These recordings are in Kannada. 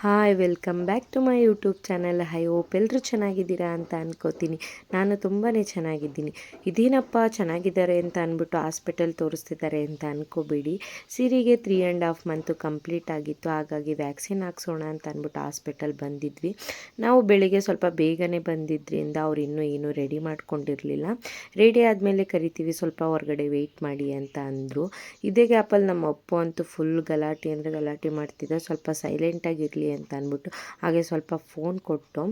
Hi welcome back to my YouTube channel I hope ಎಲ್ಲರೂ ಚೆನ್ನಾಗಿದ್ದೀರಾ ಅಂತ ಅನ್ಕೋತೀನಿ. ನಾನು ತುಂಬಾ ಚೆನ್ನಾಗಿದ್ದೀನಿ. ಇದೇನಪ್ಪ, ಚೆನ್ನಾಗಿದ್ದಾರೆ ಅಂತ ಅಂದ್ಬಿಟ್ಟು ಹಾಸ್ಪಿಟಲ್ ತೋರಿಸ್ತಿದ್ದಾರೆ ಅಂತ ಅನ್ಕೋಬೇಡಿ. ಸಿರಿಗೆ three and half month complete ಆಗಿತ್ತು. ಹಾಗಾಗಿ ವ್ಯಾಕ್ಸಿನ್ ಹಾಕ್ಸೋಣ ಅಂತ ಅಂದ್ಬಿಟ್ಟು ಹಾಸ್ಪಿಟಲ್ ಬಂದಿದ್ವಿ. ನಾವು ಬೆಳಿಗ್ಗೆ ಸ್ವಲ್ಪ ಬೇಗನೆ ಬಂದಿದ್ದರಿಂದ ಅವ್ರು ಇನ್ನೂ ಏನೂ ರೆಡಿ ಮಾಡ್ಕೊಂಡಿರಲಿಲ್ಲ. ರೆಡಿ ಆದಮೇಲೆ ಕರಿತೀವಿ, ಸ್ವಲ್ಪ ಹೊರಗಡೆ ವೆಯ್ಟ್ ಮಾಡಿ ಅಂತ ಅಂದರು. ಇದೇ ಗ್ಯಾಪಲ್ಲಿ ನಮ್ಮ ಅಪ್ಪು ಅಂತೂ ಫುಲ್ ಗಲಾಟೆ ಅಂದರೆ ಗಲಾಟೆ ಮಾಡ್ತಿದ್ದ. ಸ್ವಲ್ಪ ಸೈಲೆಂಟಾಗಿರಲಿ ಅಂತ ಅಂದ್ಬಿಟ್ಟು ಹಾಗೆ ಸ್ವಲ್ಪ ಫೋನ್ ಕೊಟ್ಟು,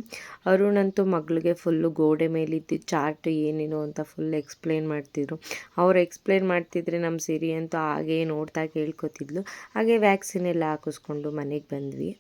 ಅರುಣಂತೂ ಮಗಳಿಗೆ ಫುಲ್ಲು ಗೋಡೆ ಮೇಲಿದ್ದು ಚಾರ್ಟ್ ಏನೇನು ಅಂತ ಫುಲ್ ಎಕ್ಸ್ಪ್ಲೇನ್ ಮಾಡ್ತಿದ್ರು. ಅವ್ರು ಎಕ್ಸ್ಪ್ಲೇನ್ ಮಾಡ್ತಿದ್ರೆ ನಮ್ಮ ಸಿರಿ ಅಂತೂ ಹಾಗೆ ನೋಡ್ತಾ ಕೇಳ್ಕೊತಿದ್ಲು. ಹಾಗೆ ವ್ಯಾಕ್ಸಿನ್ ಎಲ್ಲ ಹಾಕಿಸ್ಕೊಂಡು ಮನೆಗೆ ಬಂದ್ವಿ.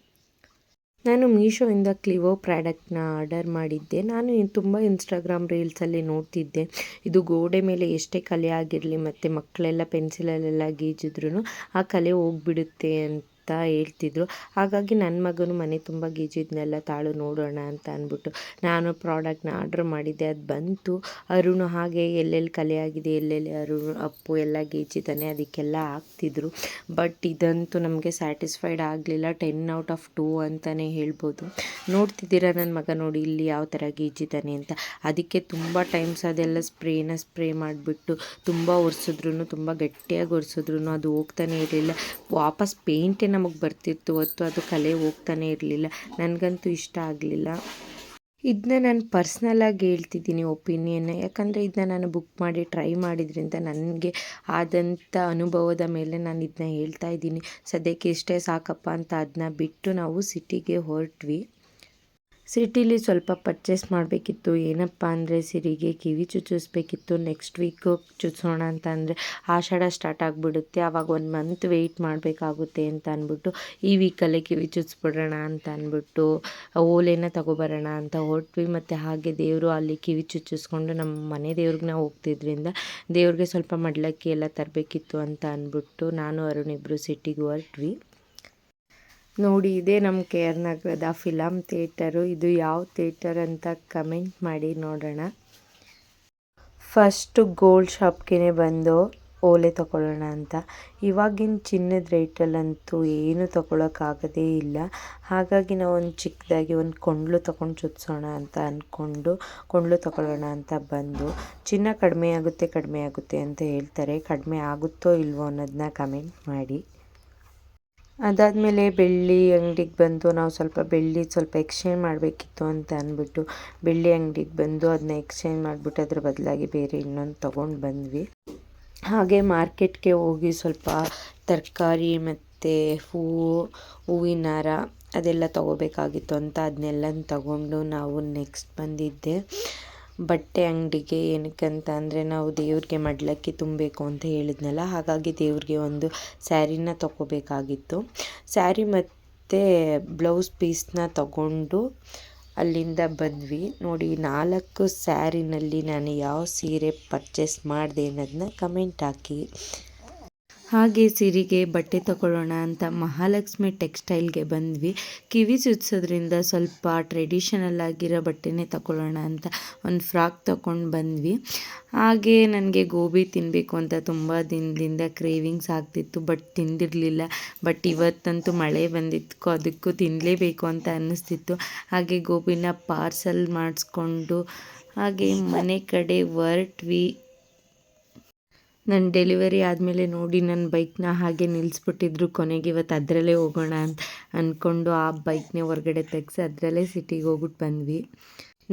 ನಾನು ಮೀಶೋಯಿಂದ ಕ್ಲಿವೋ ಪ್ರಾಡಕ್ಟ್ನ ಆರ್ಡರ್ ಮಾಡಿದ್ದೆ. ನಾನು ತುಂಬ ಇನ್ಸ್ಟಾಗ್ರಾಮ್ ರೀಲ್ಸಲ್ಲಿ ನೋಡ್ತಿದ್ದೆ. ಇದು ಗೋಡೆ ಮೇಲೆ ಎಷ್ಟೇ ಕಲೆ ಆಗಿರಲಿ, ಮತ್ತು ಮಕ್ಕಳೆಲ್ಲ ಪೆನ್ಸಿಲಲ್ಲೆಲ್ಲ ಗೀಜಿದ್ರು ಆ ಕಲೆ ಹೋಗ್ಬಿಡುತ್ತೆ ಅಂತ ಹೇಳ್ತಿದ್ರು. ಹಾಗಾಗಿ ನನ್ನ ಮಗನು ಮನೆ ತುಂಬ ಗೀಜಿದ್ನೆಲ್ಲ ತಾಳು ನೋಡೋಣ ಅಂತ ಅಂದ್ಬಿಟ್ಟು ನಾನು ಪ್ರಾಡಕ್ಟ್ನ ಆರ್ಡ್ರ್ ಮಾಡಿದ್ದೆ. ಅದು ಬಂತು. ಅರುಣ್ ಹಾಗೆ ಎಲ್ಲೆಲ್ಲಿ ಕಲೆಯಾಗಿದೆ ಎಲ್ಲೆಲ್ಲಿ ಅರುಣ್ ಅಪ್ಪು ಎಲ್ಲ ಗೀಜಿದ್ದಾನೆ ಅದಕ್ಕೆಲ್ಲ ಹಾಕ್ತಿದ್ರು. ಬಟ್ ಇದಂತೂ ನಮಗೆ ಸ್ಯಾಟಿಸ್ಫೈಡ್ ಆಗಲಿಲ್ಲ. ಟೆನ್ ಔಟ್ ಆಫ್ ಟೂ ಅಂತಲೇ ಹೇಳ್ಬೋದು. ನೋಡ್ತಿದ್ದೀರಾ ನನ್ನ ಮಗ ನೋಡಿ ಇಲ್ಲಿ ಯಾವ ಥರ ಗೀಜಿದ್ದಾನೆ ಅಂತ. ಅದಕ್ಕೆ ತುಂಬ ಟೈಮ್ಸ್ ಅದೆಲ್ಲ ಸ್ಪ್ರೇನ ಸ್ಪ್ರೇ ಮಾಡಿಬಿಟ್ಟು ತುಂಬ ಒರೆಸಿದ್ರು ತುಂಬ ಗಟ್ಟಿಯಾಗಿ ಒರೆಸಿದ್ರು ಅದು ಹೋಗ್ತಾನೆ ಇರಲಿಲ್ಲ. ವಾಪಸ್ ಪೇಂಟೇ ನಮಗೆ ಬರ್ತಿತ್ತು, ಹೊತ್ತು ಅದು ಕಲೆ ಹೋಗ್ತಾನೆ ಇರಲಿಲ್ಲ. ನನಗಂತೂ ಇಷ್ಟ ಆಗಲಿಲ್ಲ. ಇದನ್ನ ನಾನು ಪರ್ಸ್ನಲಾಗಿ ಹೇಳ್ತಿದ್ದೀನಿ ಒಪಿನಿಯನ್. ಯಾಕಂದರೆ ಇದನ್ನ ನಾನು ಬುಕ್ ಮಾಡಿ ಟ್ರೈ ಮಾಡಿದ್ರಿಂದ ನನಗೆ ಆದಂಥ ಅನುಭವದ ಮೇಲೆ ನಾನು ಇದನ್ನ ಹೇಳ್ತಾ ಇದ್ದೀನಿ. ಸದ್ಯಕ್ಕೆ ಇಷ್ಟೇ ಸಾಕಪ್ಪ ಅಂತ ಅದನ್ನ ಬಿಟ್ಟು ನಾವು ಸಿಟಿಗೆ ಹೊರಟ್ವಿ. ಸಿಟಿಲಿ ಸ್ವಲ್ಪ ಪರ್ಚೇಸ್ ಮಾಡಬೇಕಿತ್ತು. ಏನಪ್ಪ ಅಂದರೆ ಸಿರಿಗೆ ಕಿವಿ ಚುಚ್ಚಿಸ್ಬೇಕಿತ್ತು. ನೆಕ್ಸ್ಟ್ ವೀಕು ಚುಚ್ಸೋಣ ಅಂತ ಅಂದರೆ ಆಷಾಢ ಸ್ಟಾರ್ಟ್ ಆಗಿಬಿಡುತ್ತೆ. ಆವಾಗ ಒಂದು ಮಂತ್ ವೆಯ್ಟ್ ಮಾಡಬೇಕಾಗುತ್ತೆ ಅಂತ ಅಂದ್ಬಿಟ್ಟು ಈ ವೀಕಲ್ಲೇ ಕಿವಿ ಚುಚ್ಚಿಬಿಡೋಣ ಅಂತ ಅಂದ್ಬಿಟ್ಟು ಓಲೆನ ತಗೊಬರೋಣ ಅಂತ ಹೊರಟ್ವಿ. ಮತ್ತು ಹಾಗೆ ದೇವರು ಅಲ್ಲಿ ಕಿವಿ ಚುಚ್ಚಿಸ್ಕೊಂಡು ನಮ್ಮ ಮನೆ ದೇವ್ರಿಗೆ ನಾವು ಹೋಗ್ತಿದ್ರಿಂದ ದೇವ್ರಿಗೆ ಸ್ವಲ್ಪ ಮಡ್ಲಕ್ಕಿ ಎಲ್ಲ ತರಬೇಕಿತ್ತು ಅಂತ ಅಂದ್ಬಿಟ್ಟು ನಾನು ಅರುಣ್ ಇಬ್ಬರು ಸಿಟಿಗೆ ಹೊರಟ್ವಿ. ನೋಡಿ, ಇದೇ ನಮ್ಮ ಕೆ ಆರ್ ನಗರದ ಫಿಲಮ್ ಥಿಯೇಟರು. ಇದು ಯಾವ ಥಿಯೇಟರ್ ಅಂತ ಕಮೆಂಟ್ ಮಾಡಿ ನೋಡೋಣ. ಫಸ್ಟು ಗೋಲ್ಡ್ ಶಾಪ್ಗೆ ಬಂದು ಓಲೆ ತಗೊಳ್ಳೋಣ ಅಂತ. ಇವಾಗಿನ ಚಿನ್ನದ ರೇಟಲ್ಲಂತೂ ಏನು ತಗೊಳಕ್ಕಾಗದೇ ಇಲ್ಲ. ಹಾಗಾಗಿ ನಾವು ಒಂದು ಚಿಕ್ಕದಾಗಿ ಒಂದು ಕೊಂಡ್ಲು ತೊಗೊಂಡು ಚುಚ್ಚೋಣ ಅಂತ ಅಂದ್ಕೊಂಡು ಕೊಂಡ್ಲು ತಗೊಳ್ಳೋಣ ಅಂತ ಬಂದು, ಚಿನ್ನ ಕಡಿಮೆ ಆಗುತ್ತೆ ಕಡಿಮೆ ಆಗುತ್ತೆ ಅಂತ ಹೇಳ್ತಾರೆ. ಕಡಿಮೆ ಆಗುತ್ತೋ ಇಲ್ವೋ ಅನ್ನೋದನ್ನ ಕಮೆಂಟ್ ಮಾಡಿ. ಅದಾದಮೇಲೆ ಬೆಳ್ಳಿ ಅಂಗಡಿಗೆ ಬಂದು ನಾವು ಸ್ವಲ್ಪ ಬೆಳ್ಳಿ ಸ್ವಲ್ಪ ಎಕ್ಸ್ಚೇಂಜ್ ಮಾಡಬೇಕಿತ್ತು ಅಂತ ಅಂದ್ಬಿಟ್ಟು ಬೆಳ್ಳಿ ಅಂಗಡಿಗೆ ಬಂದು ಅದನ್ನ ಎಕ್ಸ್ಚೇಂಜ್ ಮಾಡಿಬಿಟ್ಟು ಅದ್ರ ಬದಲಾಗಿ ಬೇರೆ ಇನ್ನೊಂದು ತೊಗೊಂಡು ಬಂದ್ವಿ. ಹಾಗೆ ಮಾರ್ಕೆಟ್ಗೆ ಹೋಗಿ ಸ್ವಲ್ಪ ತರಕಾರಿ ಮತ್ತು ಹೂವು ಹೂವಿನ ಹಾರ ಅದೆಲ್ಲ ತೊಗೋಬೇಕಾಗಿತ್ತು ಅಂತ ಅದನ್ನೆಲ್ಲ ತಗೊಂಡು ನಾವು ನೆಕ್ಸ್ಟ್ ಬಂದಿದ್ದೆ. ಬಟ್ಟೆ ಅಂಗಡಿಗೆ ಏನಕ್ಕಂತ ಅಂದರೆ ನಾವು ದೇವ್ರಿಗೆ ಮಡ್ಲಕ್ಕಿ ತುಂಬಬೇಕು ಅಂತ ಹೇಳಿದ್ನಲ್ಲ, ಹಾಗಾಗಿ ದೇವ್ರಿಗೆ ಒಂದು ಸ್ಯಾರಿನ ತೊಗೋಬೇಕಾಗಿತ್ತು. ಸ್ಯಾರಿ ಮತ್ತು ಬ್ಲೌಸ್ ಪೀಸ್ನ ತಗೊಂಡು ಅಲ್ಲಿಂದ ಬಂದ್ವಿ. ನೋಡಿ, ನಾಲ್ಕು ಸ್ಯಾರಿನಲ್ಲಿ ನಾನು ಯಾವ ಸೀರೆ ಪರ್ಚೇಸ್ ಮಾಡಿದೆ ಅನ್ನೋದನ್ನ ಕಮೆಂಟ್ ಹಾಕಿ. ಹಾಗೆ ಸಿರಿಗೆ ಬಟ್ಟೆ ತಗೊಳ್ಳೋಣ ಅಂತ ಮಹಾಲಕ್ಷ್ಮಿ ಟೆಕ್ಸ್ಟೈಲ್ಗೆ ಬಂದ್ವಿ. ಕಿವಿ ಸುತ್ತಿಸೋದ್ರಿಂದ ಸ್ವಲ್ಪ ಟ್ರೆಡಿಷನಲ್ ಆಗಿರೋ ಬಟ್ಟೆನೇ ತಗೊಳ್ಳೋಣ ಅಂತ ಒಂದು ಫ್ರಾಕ್ ತಗೊಂಡು ಬಂದ್ವಿ. ಹಾಗೆ ನನಗೆ ಗೋಬಿ ತಿನ್ನಬೇಕು ಅಂತ ತುಂಬ ದಿನದಿಂದ ಕ್ರೇವಿಂಗ್ಸ್ ಆಗ್ತಿತ್ತು ಬಟ್ ತಿಂದಿರಲಿಲ್ಲ. ಬಟ್ ಇವತ್ತಂತೂ ಮಳೆ ಬಂದಿತ್ತು ಅದಕ್ಕೂ ತಿನ್ನಲೇಬೇಕು ಅಂತ ಅನ್ನಿಸ್ತಿತ್ತು. ಹಾಗೆ ಗೋಬಿನ ಪಾರ್ಸಲ್ ಮಾಡಿಸ್ಕೊಂಡು ಹಾಗೆ ಮನೆ ಕಡೆ ಹೊರಟ್ವಿ. ನನ್ನ ಡೆಲಿವರಿ ಆದಮೇಲೆ ನೋಡಿ ನನ್ನ ಬೈಕ್ನ ಹಾಗೆ ನಿಲ್ಲಿಸ್ಬಿಟ್ಟಿದ್ರು ಕೊನೆಗೆ ಇವತ್ತು ಅದರಲ್ಲೇ ಹೋಗೋಣ ಅಂತ ಅಂದ್ಕೊಂಡು ಆ ಬೈಕ್ನೇ ಹೊರಗಡೆ ತೆಗ್ಸಿ ಅದರಲ್ಲೇ ಸಿಟಿಗೆ ಹೋಗ್ಬಿಟ್ಟು ಬಂದ್ವಿ.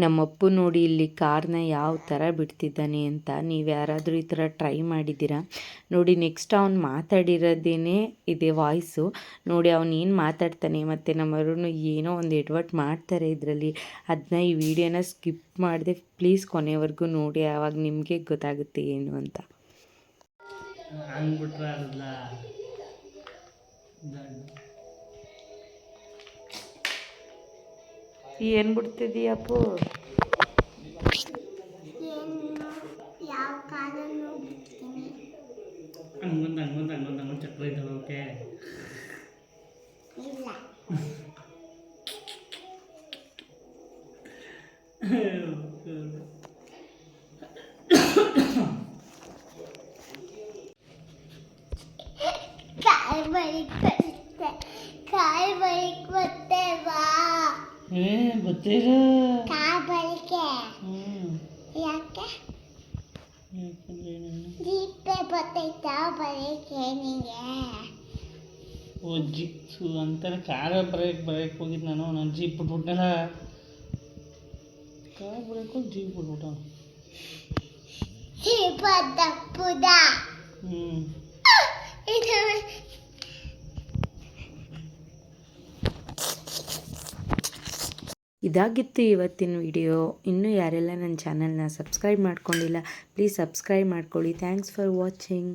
ನಮ್ಮಪ್ಪು ನೋಡಿ ಇಲ್ಲಿ ಕಾರ್ನ ಯಾವ ಥರ ಬಿಡ್ತಿದ್ದಾನೆ ಅಂತ ನೀವು ಯಾರಾದರೂ ಈ ಥರ ಟ್ರೈ ಮಾಡಿದ್ದೀರಾ? ನೋಡಿ ನೆಕ್ಸ್ಟ್ ಅವ್ನು ಮಾತಾಡಿರೋದೇನೆ ಇದೆ ವಾಯ್ಸು ನೋಡಿ ಅವ್ನು ಏನು ಮಾತಾಡ್ತಾನೆ ಮತ್ತು ನಮ್ಮವರು ಏನೋ ಒಂದು ಎಡ್ವರ್ಟ್ ಮಾಡ್ತಾರೆ ಇದರಲ್ಲಿ. ಅದನ್ನ ಈ ವಿಡಿಯೋನ ಸ್ಕಿಪ್ ಮಾಡಿದೆ ಪ್ಲೀಸ್ ಕೊನೆವರೆಗೂ ನೋಡಿ, ಆವಾಗ ನಿಮಗೆ ಗೊತ್ತಾಗುತ್ತೆ ಏನು ಅಂತ. ಹಂಗ್ಬಿಟ್ರೆ ಅದಲ್ಲ ಏನು ಬಿಡ್ತಿದೀಯಪ್ಪು? ಹಂಗೊಂದು ಹಂಗೊಂದು ಹಂಗೊಂದು ಹಂಗೊಂದು ಚಕ್ರ ಇದ್ದಾವೆ ಓಕೆ ಕಾಲ್ ಬೈಕ್ ಬರುತ್ತೆ ಬಾ. ಏ ಗೊತ್ತಿಲ್ಲ. ಕಾಬಳಿಕೆ ಹ್ಞೂ ಯಾಕೆ? ಜೀಪೆ ಬರ್ತೈತಾ ಬಳಿಕೆ ನಿಂಗೆ? ಓ ಜಿಪ್ಸು ಅಂತಾನೆ ಕಾರ ಬ್ರೇಕ್ ಬ್ರೇಕ್ ಹೋಗಿದ್ದು ನಾನು. ನಾನು ಜೀಪ್ ಬಿಟ್ಬಿಟ್ನಲ್ಲ. ಕಾರ್ ಹೋಗಿ ಜೀಪ್ ಬಿಟ್ಬಿಟ್ಟ. ಜೀಪ ತಪ್ಪುದ ಹ್ಞೂ ಇದಾಗಿತ್ತು ಇವತ್ತಿನ ವಿಡಿಯೋ. ಇನ್ನೂ ಯಾರೆಲ್ಲ ನನ್ನ ಚಾನಲ್ನ ಸಬ್ಸ್ಕ್ರೈಬ್ ಮಾಡ್ಕೊಂಡಿಲ್ಲ, ಪ್ಲೀಸ್ ಸಬ್ಸ್ಕ್ರೈಬ್ ಮಾಡ್ಕೊಳ್ಳಿ. Thanks for watching.